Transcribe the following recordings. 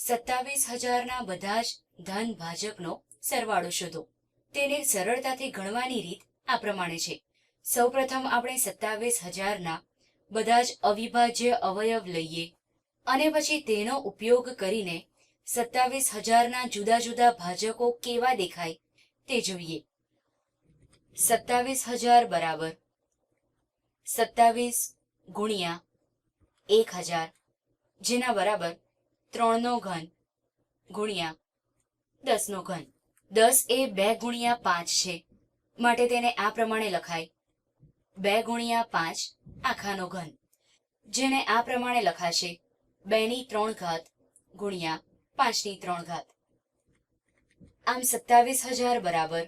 સત્તાવીસ હજારના બધા જ ધન ભાજકનો સરવાળો શોધો. તેને સરળતાથી ગણવાની રીત આ પ્રમાણે છે. સૌપ્રથમ આપણે સત્તાવીસ હજારના બધા જ અવિભાજ્ય અવયવ લઈએ અને પછી તેનો ઉપયોગ કરીને સત્તાવીસ હજારના જુદા જુદા ભાજકો કેવા દેખાય તે જોઈએ. સત્તાવીસ હજાર બરાબર. સત્તાવીસ ગુણ્યા એક હજાર જેના બરાબર ત્રણનો ઘન ગુણ્યા દસનો ઘન. દસ એ બે ગુણ્યા પાંચ છે. માટે તેને આ પ્રમાણે લખાય. બે ગુણ્યા પાંચ આખાનો ઘન. જેને આ પ્રમાણે લખાશે બેની ત્રણ ઘાત ગુણ્યા પાંચની ત્રણ ઘાત. આમ સત્તાવીસ હજાર બરાબર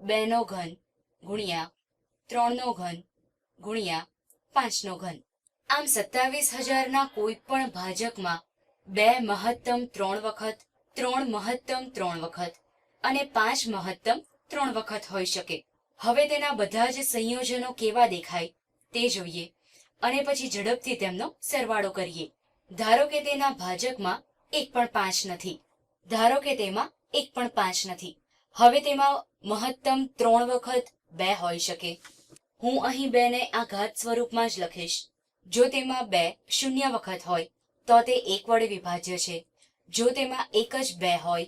બેનો ઘન ગુણ્યા ત્રણનો ઘન ગુણ્યા પાંચનો ઘન. આમ સત્તાવીસ હજારના કોઈ પણ ભાજકમાં બે મહત્તમ ત્રણ વખત, ત્રણ મહત્તમ ત્રણ વખત અને પાંચ મહત્તમ ત્રણ વખત હોઈ શકે. હવે તેના બધા જ સંયોજનો કેવા દેખાય તે જોઈએ અને પછી ઝડપથી તેમનો સરવાળો કરીએ. ધારો કે તેના ભાજકમાં એક પણ પાંચ નથી. ધારો કે તેમાં એક પણ પાંચ નથી. હવે તેમાં મહત્તમ ત્રણ વખત બે હોઈ શકે. હું અહીં બેને આ ઘાત સ્વરૂપમાં જ લખીશ. જો તેમાં બે શૂન્ય વખત હોય તો તે એક વડે વિભાજ્ય છે. જો તેમાં એક જ બે હોય,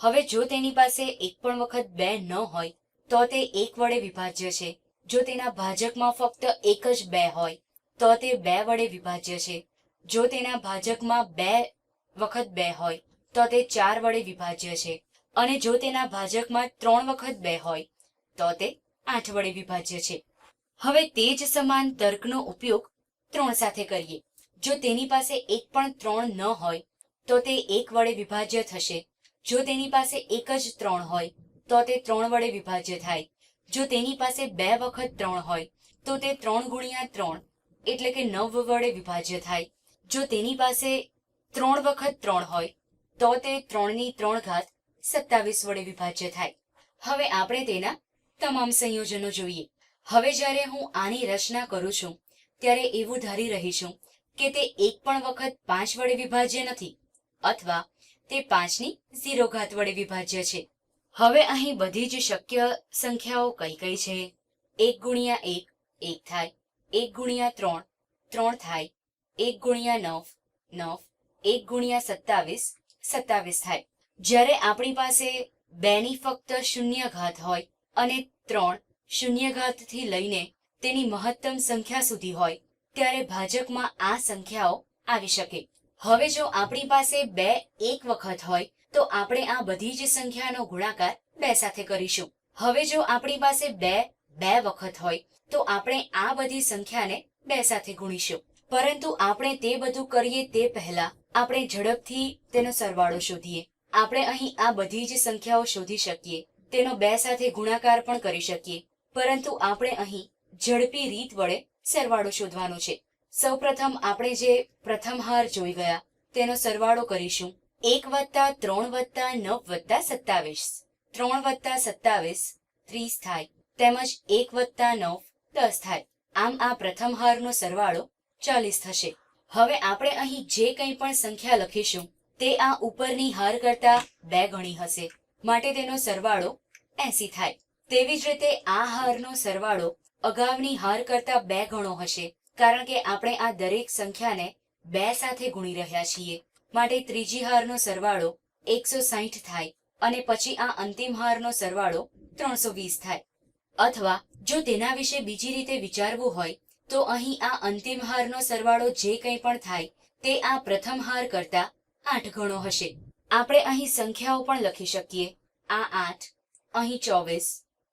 હવે જો તેની પાસે એક પણ વખત બે ન હોય, તો તે એક વડે વિભાજ્ય છે. જો તેના ભાજકમાં ફક્ત એક જ બે હોય, તો તે બે વડે વિભાજ્ય છે. જો તેના ભાજકમાં બે વખત બે હોય, તો તે ચાર વડે વિભાજ્ય છે. અને જો તેના ભાજકમાં ત્રણ વખત બે હોય, તો તે આઠ વડે વિભાજ્ય છે. હવે તે જ સમાન તર્કનો ઉપયોગ ત્રણ સાથે કરીએ. જો તેની પાસે એક પણ ત્રણ ન હોય, તો તે એક વડે વિભાજ્ય થશે. જો તેની પાસે એક જ ત્રણ હોય, તો તે ત્રણ વડે વિભાજ્ય થાય. જો તેની પાસે બે વખત ત્રણ હોય, તો તે ત્રણ ગુણ્યા ત્રણ, એટલે કે નવ વડે વિભાજ્ય થાય. જો તેની પાસે ત્રણ વખત ત્રણ હોય, તો તે ત્રણની ત્રણ ઘાત સત્તાવીસ વડે વિભાજ્ય થાય. હવે આપણે તેના તમામ સંયોજનો જોઈએ. હવે જ્યારે હું આની રચના કરું છું, ત્યારે એવું ધારી રહી છું કે તે એક પણ વખત પાંચ વડે વિભાજ્ય નથી, અથવા તે પાંચની ઝીરો ઘાત વડે વિભાજ્ય છે. હવે અહીં બધી જ શક્ય સંખ્યાઓ કઈ કઈ છે? એક ગુણ્યા એક એક થાય. એક ગુણ્યા ત્રણ ત્રણ થાય. એક ગુણ્યા નવ નવ. એક ગુણ્યા સત્તાવીસ સત્તાવીસ થાય. જ્યારે આપણી પાસે બેની ફક્ત શૂન્ય ઘાત હોય અને ત્રણ શૂન્ય ઘાતથી લઈને તેની મહત્તમ સંખ્યા સુધી હોય ત્યારે ભાજપમાં આ સંખ્યાઓ આવી શકે. હવે જો આપણી પાસે બે એક વખત હોય, તો આપણે આ બધી જ સંખ્યાનો ગુણાકાર બે સાથે કરીશું. હવે જો આપણી પાસે બે બે વખત હોય, તો આપણે આ બધી સંખ્યાને બે સાથે ગુણીશું. પરંતુ આપણે તે બધું કરીએ તે પહેલા આપણે ઝડપથી તેનો સરવાળો શોધીએ. આપણે અહીં આ બધી જ સંખ્યાઓ શોધી શકીએ, તેનો બે સાથે ગુણાકાર પણ કરી શકીએ. પરંતુ આપણે અહીં ઝડપી રીત વડે સરવાળો શોધવાનો છે. સૌપ્રથમ આપણે જે પ્રથમ હાર જોઈ ગયા, તેનો સરવાળો કરીશું. એક વત્તા ત્રણ વત્તા નવ વત્તા સત્તાવીસ. ત્રણ વત્તા સત્તાવીસ, ત્રીસ થાય. તેમજ એક વત્તા નવ, દસ થાય. આમ આ પ્રથમ હારનો સરવાળો ચાલીસ થશે. હવે આપણે અહીં જે કંઈ પણ સંખ્યા લખીશું, તે આ ઉપરની હાર કરતા બે ગણી હશે. માટે તેનો સરવાળો એસી થાય. તેવી જ રીતે આ હારનો સરવાળો અગાઉની હાર કરતા બે ગણો હશે, કારણ કે આપણે આ દરેક સંખ્યાને બે સાથે ગુણી રહ્યા છીએ. માટે ત્રીજી હારનો સરવાળો એકસો સાહીઠ થાય અને પછી આ અંતિમ હારનો સરવાળો ત્રણસો વીસ થાય. અથવા જો તેના વિશે બીજી રીતે વિચારવું હોય, તો અહીં આ અંતિમ હારનો સરવાળો જે કંઈ પણ થાય, તે આ પ્રથમ હાર કરતા આઠ ગણો હશે. આપણે અહીં સંખ્યાઓ પણ લખી શકીએ. આ આઠ, અહીં ચોવીસ,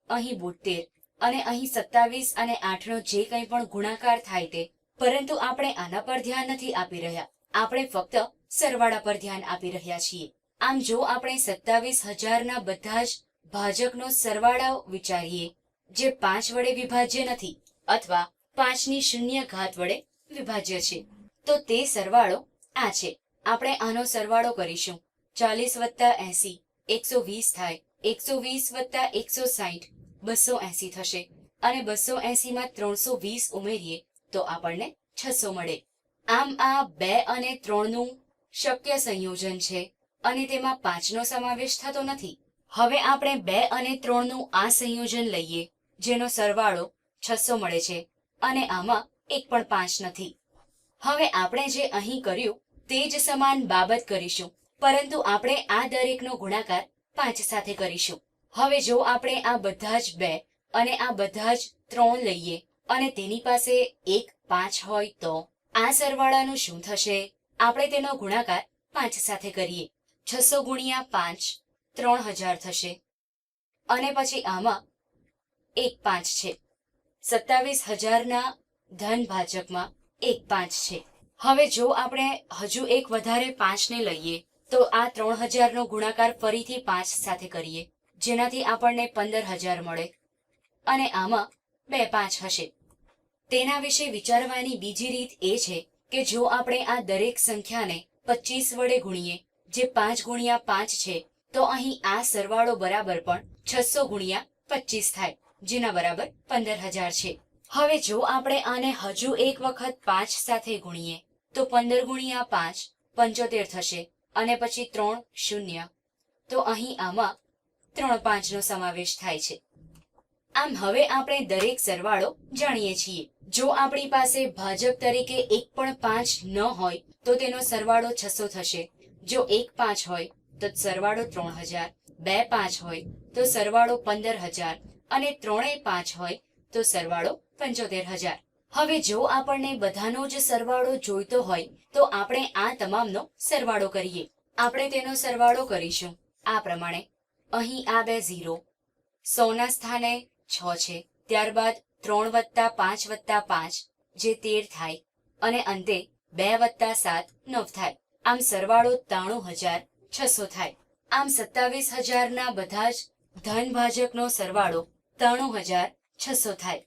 અહીં બોતેર અને અહીં સત્તાવીસ અને આઠનો જે કંઈ પણ ગુણાકાર થાય તે, પરંતુ આપણે આના પર ધ્યાન નથી આપી રહ્યા. આપણે ફક્ત સરવાળા પર ધ્યાન આપી રહ્યા છીએ. આમ જો આપણે સત્તાવીસ હજારના બધા જ ભાજકનો સરવાળો વિચારીએ, જે પાંચ વડે વિભાજ્ય નથી, અથવા પાંચની શૂન્ય ઘાત વડે વિભાજ્ય છે, તો તે સરવાળો આ છે. આપણે આનો સરવાળો કરીશું. ચાલીસ વત્તા એસી, એકસો વીસ થાય. એકસો વીસ વત્તા એકસો સાહીઠ બસો એસી થશે. અને બસો એસી માં ત્રણસો વીસ ઉમેરીએ તો આપણને છસો મળે. આમ આ બે અને ત્રણનું શક્ય સંયોજન છે. અને તેમાં પાંચનો સમાવેશ થતો નથી. હવે આપણે બે અને ત્રણનું આ સંયોજન લઈએ, જેનો સરવાળો છસો મળે છે. અને આમાં એક પણ પાંચ નથી. હવે આપણે જે અહીં કર્યું, તે જ સમાન બાબત કરીશું. પરંતુ આપણે આ દરેકનો ગુણાકાર પાંચ સાથે કરીશું. હવે જો આપણે આ બધા જ બે અને આ બધા જ ત્રણ લઈએ અને તેની પાસે એક પાંચ હોય તો આ સરવાળાનું શું થશે? આપણે તેનો ગુણાકાર પાંચ સાથે કરીએ. છસો ગુણ્યા પાંચ ત્રણ હજાર થશે. અને પછી આમાં એક પાંચ છે. સત્તાવીસ હજારના ધન ભાજકમાં એક પાંચ છે. હવે જો આપણે હજુ એક વધારે પાંચને લઈએ, તો આ ત્રણ હજારનો ગુણાકાર ફરીથી પાંચ સાથે કરીએ. જેનાથી આપણને પંદર હજાર મળે. અને આમાં બે પાંચ હશે. તેના વિશે વિચારવાની બીજી રીત એ છે કે જો આપણે આ દરેક સંખ્યાને પચીસ વડે ગુણીએ, જે પાંચ ગુણ્યા પાંચ છે, તો અહીં આ સરવાળો બરાબર પણ છસો ગુણ્યા પચીસ થાય, જેના બરાબર પંદર હજાર છે. હવે જો આપણે આને હજુ એક વખત પાંચ સાથે ગુણીએ, તો પંદર ગુણ્યા પાંચ પંચોતેર થશે અને પછી ત્રણ શૂન્ય. તો અહીં આમાં ત્રણ પાંચનો સમાવેશ થાય છે. આમ હવે આપણે દરેક સરવાળો જાણીએ છીએ. જો આપણી પાસે ભાજક તરીકે એક પણ પાંચ ન હોય, તો તેનો સરવાળો છસો થશે. જો એક પાંચ હોય, તો સરવાળો ત્રણ હજાર. બે પાંચ હોય, તો સરવાળો પંદર હજાર. અને ત્રણેય પાંચ હોય, તો સરવાળો પંચોતેર હજાર. હવે જો આપણને બધાનો જ સરવાળો જોઈતો હોય, તો આપણે આ તમામનો સરવાળો કરીએ. આપણે તેનો સરવાળો કરીશું. આ પ્રમાણે અહીં આ બે ઝીરો. સોના સ્થાને છ છે. ત્યારબાદ ત્રણ વત્તા પાંચ વત્તા પાંચ, જે તેર થાય. અને અંતે બે વત્તા સાત, નવ થાય. આમ સરવાળો ત્રાણું હજાર છસો થાય. આમ સત્તાવીસ હજારના બધા જ ધન ભાજકનો સરવાળો ત્રાણું હજાર છસો થાય.